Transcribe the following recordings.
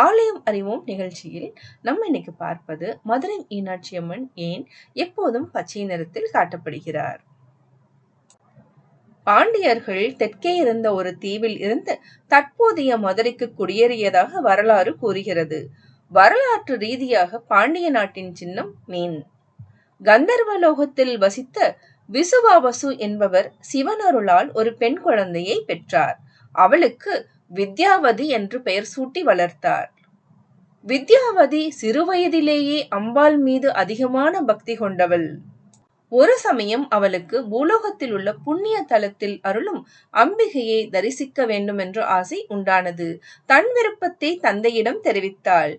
ஆலயம் அறிவோம் நிகழ்ச்சியில் நம்ம இன்னைக்கு பார்ப்பது மதுரை மீனாட்சி அம்மன் ஏன் எப்போதும் பச்சை நிறத்தில் காட்டப்படுகிறார்? பாண்டியர்கள் தெற்கே இருந்த ஒரு தீவில் இருந்து தற்போதைய மதுரைக்கு குடியேறியதாக வரலாறு கூறுகிறது. வரலாற்று ரீதியாக பாண்டிய நாட்டின் சின்னம் மீன். கந்தர்வலோகத்தில் வசித்த விசுவாவசு என்பவர் சிவனருளால் ஒரு பெண் குழந்தையை பெற்றார். அவளுக்கு வித்யாவதி என்று பெயர் சூட்டி வளர்த்தார். வித்யாவதி சிறுவயதிலேயே அம்பாள் மீது அதிகமான பக்தி கொண்டவள். ஒரு சமயம் அவளுக்கு பூலோகத்தில் உள்ள புண்ணிய தலத்தில் அருளும் அம்பிகையை தரிசிக்க வேண்டும் என்ற ஆசை உண்டானது. தன் விருப்பத்தை தந்தையிடம் தெரிவித்தாள்.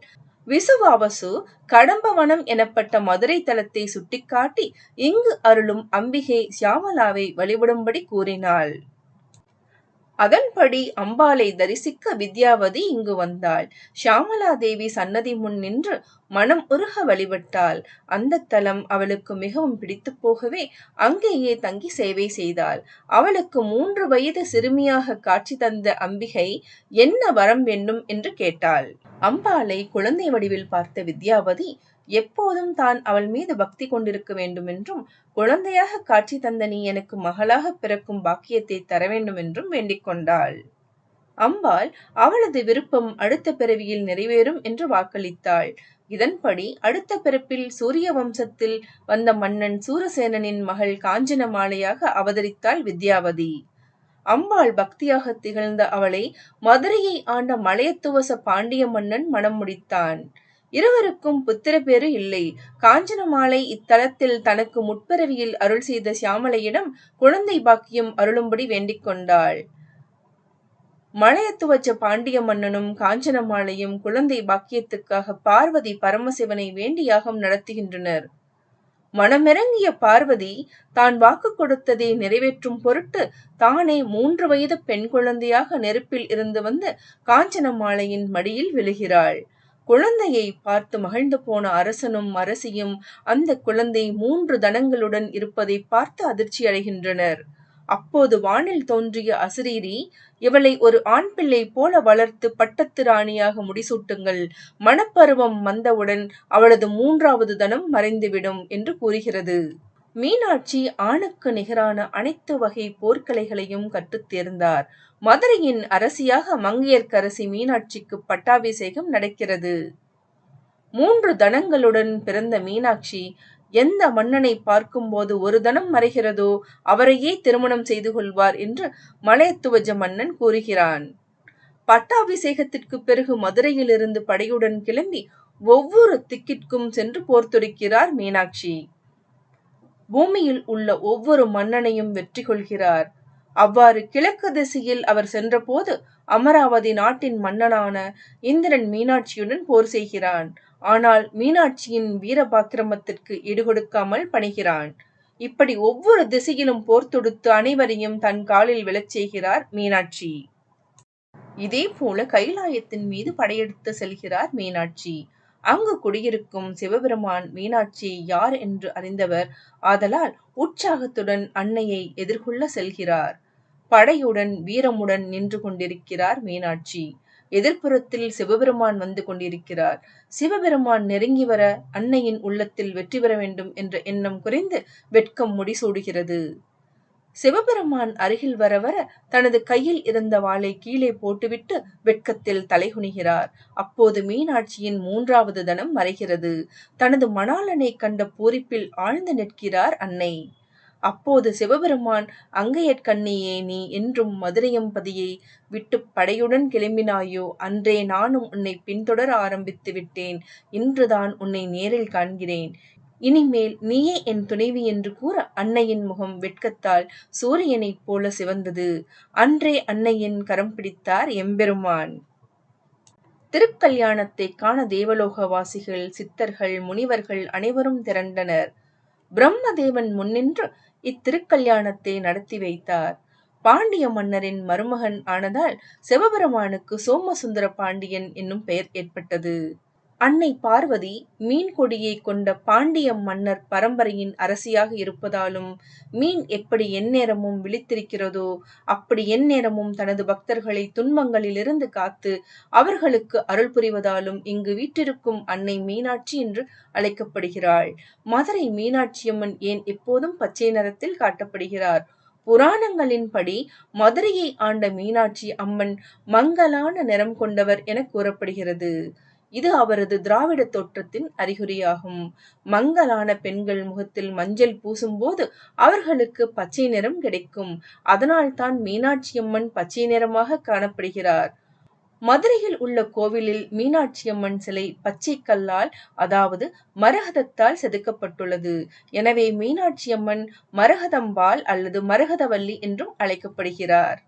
விசுவாவசு கடம்பவனம் எனப்பட்ட மதுரை தலத்தை சுட்டிக்காட்டி இங்கு அருளும் அம்பிகை சியாமலாவை வழிபடும்படி கூறினாள். அதன்படி அம்பாளை தரிசிக்க வித்யாவதி இங்கு வந்தாள். ஷியாமலா தேவி சன்னதி முன் நின்று மனம் உருக வழிபட்டாள். அந்த தலம் அவளுக்கு மிகவும் பிடித்து போகவே அங்கேயே தங்கி சேவை செய்தாள். அவளுக்கு மூன்று வயது சிறுமியாக காட்சி தந்த அம்பிகை என்ன வரம் வேண்டும் என்று கேட்டாள். அம்பாளை குழந்தை வடிவில் பார்த்த வித்யாவதி எப்போதும் தான் அவள் மீது பக்தி கொண்டிருக்க வேண்டும் என்றும் குழந்தையாக காட்சி தந்த நீ எனக்கு மகளாக பிறக்கும் பாக்கியத்தை தர வேண்டும் என்றும் வேண்டிக் கொண்டாள். அம்பாள் அவளது விருப்பம் அடுத்த பிறவியில் நிறைவேறும் என்று வாக்களித்தாள். இதன்படி அடுத்த பிறப்பில் சூரிய வம்சத்தில் வந்த மன்னன் சூரசேனனின் மகள் காஞ்சன மாலையாக அவதரித்தாள் வித்யாவதி. அம்பாள் பக்தியாக திகழ்ந்த அவளை மதுரையை ஆண்ட மலையத்துவச பாண்டிய மன்னன் மனம் முடித்தான். இருவருக்கும் புத்திர பேறு இல்லை. காஞ்சனமாலை இத்தலத்தில் தனக்கு முற்பிறவியில் அருள் செய்த சியாமலையிடம் குழந்தை பாக்கியம் அருளும்படி வேண்டிக் கொண்டாள். மலையத்துவச்ச பாண்டிய மன்னனும் காஞ்சனமாலையும் குழந்தை பாக்கியத்துக்காக பார்வதி பரமசிவனை வேண்டி யாகம் நடத்துகின்றனர். மனமிறங்கிய பார்வதி தான் வாக்கு கொடுத்ததை நிறைவேற்றும் பொருட்டு தானே மூன்று வயது பெண் குழந்தையாக நெருப்பில் இருந்து வந்து காஞ்சனமாலையின் மடியில் விழுகிறாள். குழந்தையை பார்த்து மகிழ்ந்து போன அரசனும் அரசியும் அந்த குழந்தை மூன்று தனங்களுடன் இருப்பதை பார்த்து அதிர்ச்சி அடைகின்றனர். அப்போது வானில் தோன்றிய அசிரீரி இவளை ஒரு ஆண் பிள்ளை போல வளர்த்து பட்டத்து ராணியாக முடிசூட்டுங்கள். மணப்பருவம் வந்தவுடன் அவளது மூன்றாவது தனம் மறைந்துவிடும் என்று கூறுகிறது. மீனாட்சி ஆணுக்கு நிகரான அனைத்து வகை போர்க்கலைகளையும் கற்றுத் தேர்ந்தார். மதுரையின் அரசியாக மங்கையர்க்கரசி மீனாட்சிக்கு பட்டாபிஷேகம் நடக்கிறது. மூன்று தனங்களுடன் பிறந்த மீனாட்சி எந்த மன்னனை பார்க்கும்போது ஒரு தனம் மறைகிறதோ அவரையே திருமணம் செய்து கொள்வார் என்று மலையத்துவஜ மன்னன் கூறுகிறான். பட்டாபிஷேகத்திற்கு பிறகு மதுரையிலிருந்து படையுடன் கிளம்பி ஒவ்வொரு திக்கிற்கும் சென்று போர் துடிக்கிறார் மீனாட்சி. பூமியில் உள்ள ஒவ்வொரு மன்னனையும் வெற்றி கொள்கிறார். அவ்வாறு கிழக்கு திசையில் அவர் சென்றபோது அமராவதி நாட்டின் மன்னனான இந்திரன் மீனாட்சியுடன் போர் செய்கிறான். ஆனால் மீனாட்சியின் வீரபாக்கிரமத்திற்கு ஈடுகொடுக்காமல் பணிகிறான். இப்படி ஒவ்வொரு திசையிலும் போர் தொடுத்து அனைவரையும் தன் காலில் விழச் செய்கிறார் மீனாட்சி. இதே போல கைலாயத்தின் மீது படையெடுத்து செல்கிறார் மீனாட்சி. அங்கு குடியிருக்கும் சிவபெருமான் மீனாட்சி யார் என்று அறிந்தவர் ஆதலால் உற்சாகத்துடன் அன்னையை எதிர்கொள்ள செல்கிறார். படையுடன் வீரமுடன் நின்று கொண்டிருக்கிறார் மீனாட்சி. எதிர்ப்புறத்தில் சிவபெருமான் வந்து கொண்டிருக்கிறார். சிவபெருமான் நெருங்கி வர அன்னையின் உள்ளத்தில் வெற்றி பெற வேண்டும் என்ற எண்ணம் குறைந்து வெட்கம் முடிசூடுகிறது. சிவபெருமான் அருகில் வர வர தனது கையில் இருந்த வாளை கீழே போட்டுவிட்டு வெட்கத்தில் தலைகுனிகிறார். அப்போது மீனாட்சியின் மூன்றாவது தனம் மறைகிறது. தனது மணாளனை கண்ட பூரிப்பில் ஆழ்ந்து நிற்கிறார் அன்னை. அப்போது சிவபெருமான் அங்கையற்கண்ணியே நீ என்றும் மதுரையம்பதியை விட்டு படையுடன் கிளம்பினாயோ? அன்றே நானும் உன்னை பின்தொடர ஆரம்பித்து விட்டேன். இன்றுதான் உன்னை நேரில் காண்கிறேன். இனிமேல் நீயே என் துணைவி என்று கூற அன்னையின் முகம் வெட்கத்தால் சூரியனைப் போல சிவந்தது. அன்றே அன்னையின் கரம் பிடித்தார் எம்பெருமான். திருக்கல்யாணத்தை காண தேவலோகவாசிகள் சித்தர்கள் முனிவர்கள் அனைவரும் திரண்டனர். பிரம்மதேவன் முன்னின்று இத்திருக்கல்யாணத்தை நடத்தி வைத்தார். பாண்டிய மன்னரின் மருமகன் ஆனதால் சிவபெருமானுக்கு சோமசுந்தர பாண்டியன் என்னும் பெயர் ஏற்பட்டது. அன்னை பார்வதி மீன் கொடியை கொண்ட பாண்டிய மன்னர் பரம்பரையின் அரசியாக இருப்பதாலும் மீன் எப்படி எந்நேரமும் விழித்திருக்கிறதோ அப்படி எந்நேரமும் தனது பக்தர்களை துன்பங்களிலிருந்து காத்து அவர்களுக்கு அருள் புரிவதாலும் இங்கு வீற்றிருக்கும் அன்னை மீனாட்சி என்று அழைக்கப்படுகிறாள். மதுரை மீனாட்சியம்மன் ஏன் எப்போதும் பச்சை நிறத்தில் காட்டப்படுகிறார்? புராணங்களின்படி மதுரையை ஆண்ட மீனாட்சி அம்மன் மங்கலான நிறம் கொண்டவர் என கூறப்படுகிறது. இது அவரது திராவிட தோற்றத்தின் அறிகுறியாகும். மங்கலான பெண்கள் முகத்தில் மஞ்சள் பூசும்போது அவர்களுக்கு பச்சை நிறம் கிடைக்கும். அதனால்தான் மீனாட்சியம்மன் பச்சை நிறமாக காணப்படுகிறார். மதுரையில் உள்ள கோவிலில் மீனாட்சியம்மன் சிலை பச்சை கல்லால் அதாவது மரகதத்தால் செதுக்கப்பட்டுள்ளது. எனவே மீனாட்சியம்மன் மரகதம்பாள் அல்லது மரகதவல்லி என்றும் அழைக்கப்படுகிறார்.